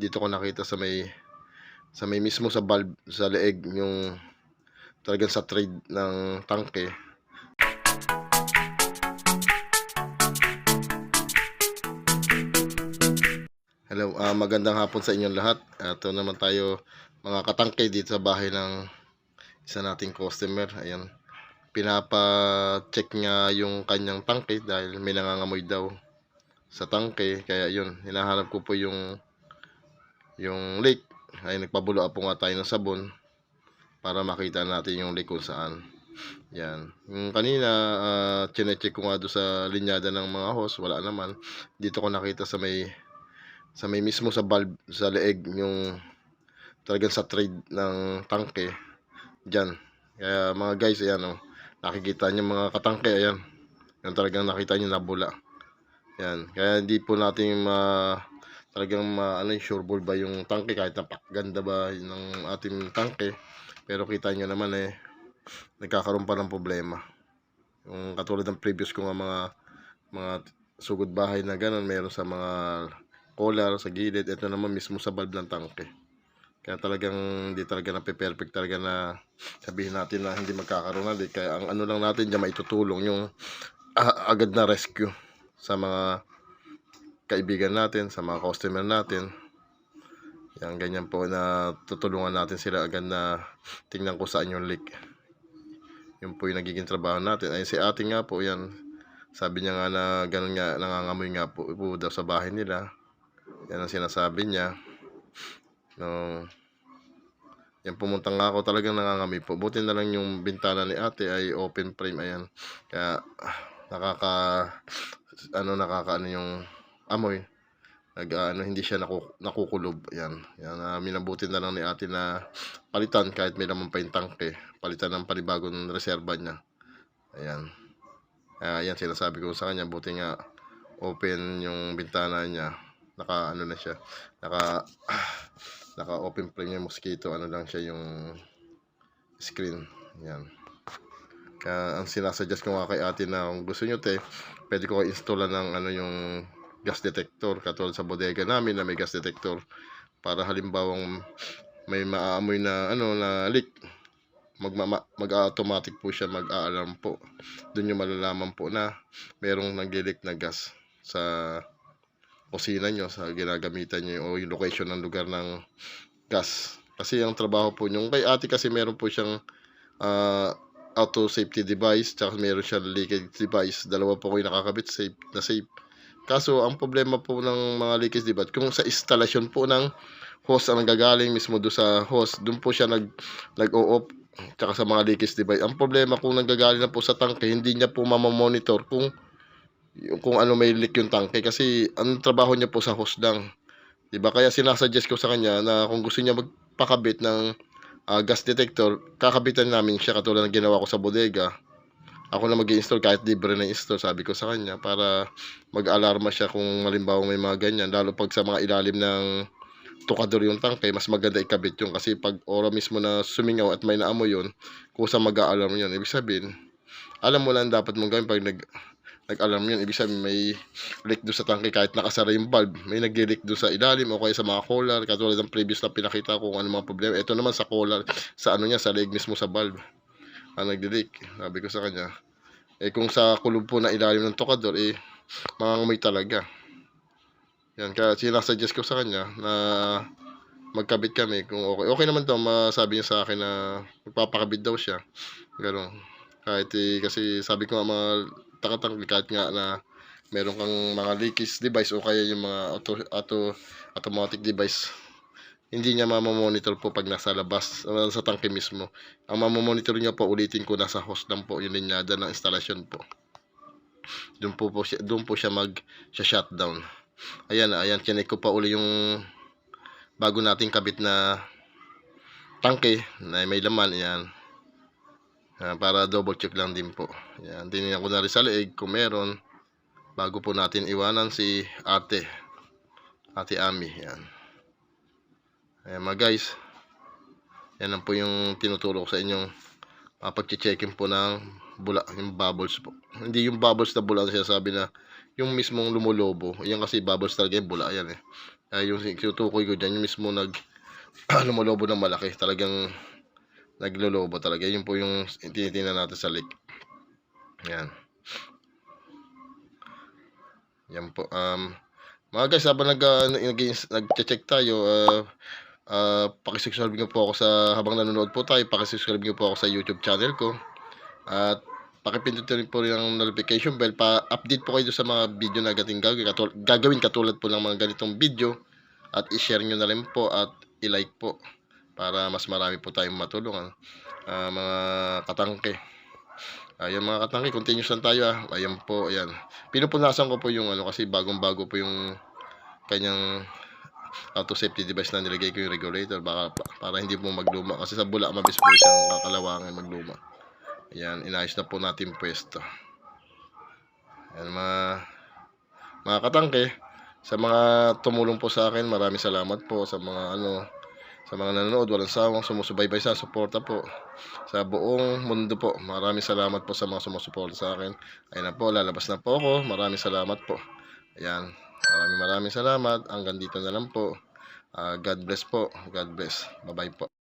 dito ko nakita sa may sa may mismo sa valve sa leeg yung talagang sa trade ng tangke Hello, ah, magandang hapon sa inyong lahat. Ito naman tayo mga katangke dito sa bahay ng isa nating customer. Ayan. Pinapa-check niya yung kanyang tangke dahil may nangangamoy daw sa tangke. Kaya yun, hinahanap ko po yung yung leak. Ay nagpabulo po nga tayo ng sabon para makita natin yung leak kung saan. Yan. Yung kanina, uh, chinecheck ko nga doon sa linyada ng mga hose, wala naman. Dito ko nakita sa may sa may mismo sa valve sa leeg yung talagang sa trade ng tangke diyan kaya mga guys ayan oh nakikita niyo mga katangke ayan yung talagang nakita niyo nabula yan kaya hindi po natin ma talagang ma, ano yung sure ball ba yung tangke kahit napakaganda ba ng ating tangke pero kita niyo naman eh nagkakaroon pa ng problema yung katulad ng previous ko nga mga mga sugod bahay na ganun meron sa mga collar sa gilid. Ito naman mismo sa valve ng tangke. Kaya talagang hindi talaga na perfect talaga na sabihin natin na hindi magkakaroon na. Kaya ang ano lang natin dyan maitutulong yung uh, agad na rescue sa mga kaibigan natin, sa mga customer natin. Yan, ganyan po na tutulungan natin sila agad na tingnan ko saan yung leak. Yun po yung nagiging trabaho natin. Ay si ate nga po, yan. Sabi niya nga na ganun nga, nangangamoy nga po, po daw sa bahay nila yan ang sinasabi niya. No, yan pumunta nga ako talagang nangangami po. Buti na lang yung bintana ni ate ay open frame. Ayan. Kaya nakaka ano nakaka ano yung amoy. Nag ano hindi siya naku, nakukulob. Yan. Yan uh, minabuti na lang ni ate na palitan kahit may naman pa yung tangke. Palitan ng panibagong reserva niya. Ayan. Uh, yan sinasabi ko sa kanya. Buti nga open yung bintana niya naka ano na siya naka naka open frame yung mosquito ano lang siya yung screen yan kaya ang sinasuggest ko nga kay ate na kung gusto nyo te pwede ko installan ng ano yung gas detector katulad sa bodega namin na may gas detector para halimbawang may maaamoy na ano na leak mag, mag po siya mag-aalarm po doon yung malalaman po na merong nag-leak na gas sa kusina nyo, sa ginagamitan nyo o yung location ng lugar ng gas. Kasi ang trabaho po nyo, kay ate kasi meron po siyang uh, auto safety device, tsaka meron siyang leakage device. Dalawa po ko yung nakakabit safe, na safe. Kaso, ang problema po ng mga leakage device, kung sa installation po ng hose ang gagaling mismo do sa hose, doon po siya nag, nag-o-off tsaka sa mga leakage device. Ang problema kung nanggagaling na po sa tangke, hindi niya po mamamonitor kung kung ano may leak yung tangke kasi ang trabaho niya po sa hose lang. 'Di ba? Kaya sinasuggest ko sa kanya na kung gusto niya magpakabit ng uh, gas detector, kakabitan namin siya katulad ng ginawa ko sa bodega. Ako na mag-install kahit libre na install sabi ko sa kanya para mag-alarma siya kung malimbawa may mga ganyan lalo pag sa mga ilalim ng tukador yung tangke mas maganda ikabit yung kasi pag ora mismo na sumingaw at may naamoy yun kusa mag-aalarm yun ibig sabihin alam mo lang dapat mong gawin pag nag nag-alarm yun. Ibig sabihin may leak doon sa tangke kahit nakasara yung valve. May nag-leak doon sa ilalim o kaya sa mga collar. Katulad ng previous na pinakita ko kung ano mga problema. Ito naman sa collar, sa ano niya, sa leg mismo sa valve. Ang nag-leak. Sabi ko sa kanya. Eh kung sa kulub po na ilalim ng tokador, eh mangangamoy talaga. Yan, kaya sinasuggest ko sa kanya na magkabit kami kung okay. Okay naman to, masabi niya sa akin na magpapakabit daw siya. Ganun. Kahit eh, kasi sabi ko nga mga takatanggal kahit nga na meron kang mga leakage device o kaya yung mga auto, auto automatic device hindi niya mamamonitor po pag nasa labas uh, sa tangke mismo ang mamamonitor niya po ulitin ko nasa host lang po yung linyada ng installation po doon po, po siya, doon po siya mag siya shutdown ayan ayan chinek ko pa uli yung bago nating kabit na tangke na may laman ayan Uh, para double check lang din po. Yan, tinignan ko na rin sa leeg kung meron bago po natin iwanan si ate. Ate Ami. Yan. Ayan mga guys. Yan lang po yung tinuturo ko sa inyong uh, pag-checkin po ng bula, yung bubbles po. Hindi yung bubbles na bula siya sabi na yung mismong lumulobo. Yan kasi bubbles talaga yung bula. Yan eh. Ah, yung tinutukoy ko diyan, yung mismo nag lumolobo ng malaki. Talagang naglolobo talaga. Yun po yung tinitingnan natin sa lake. Yan. Yan po. Um, mga guys, habang nag, uh, nag, nag-check tayo, uh, uh, pakisubscribe nyo po ako sa, habang nanonood po tayo, pakisubscribe nyo po ako sa YouTube channel ko. At pakipindot rin po rin ang notification bell pa-update po kayo sa mga video na gating gagawin, katul- gagawin katulad po ng mga ganitong video. At i-share nyo na rin po at i-like po para mas marami po tayong matulungan. Ah, mga katangke. Ayun mga katangke continuous lang tayo ah. Ayan po ayan. Pinupunasan ko po yung ano kasi bagong bago po yung kanyang auto safety device na nilagay ko yung regulator baka para hindi po magluma kasi sa bula mabis po siyang kakalawangan magluma Ayan, inayos na po natin pwesto. Ayan, mga, mga katangke, sa mga tumulong po sa akin, maraming salamat po sa mga ano, sa mga nanonood, walang sawang sumusubaybay sa suporta po sa buong mundo po. Maraming salamat po sa mga sumusuporta sa akin. Ayan na po, lalabas na po ako. Maraming salamat po. Ayan, maraming maraming salamat. Hanggang dito na lang po. Ah, God bless po. God bless. Bye-bye po.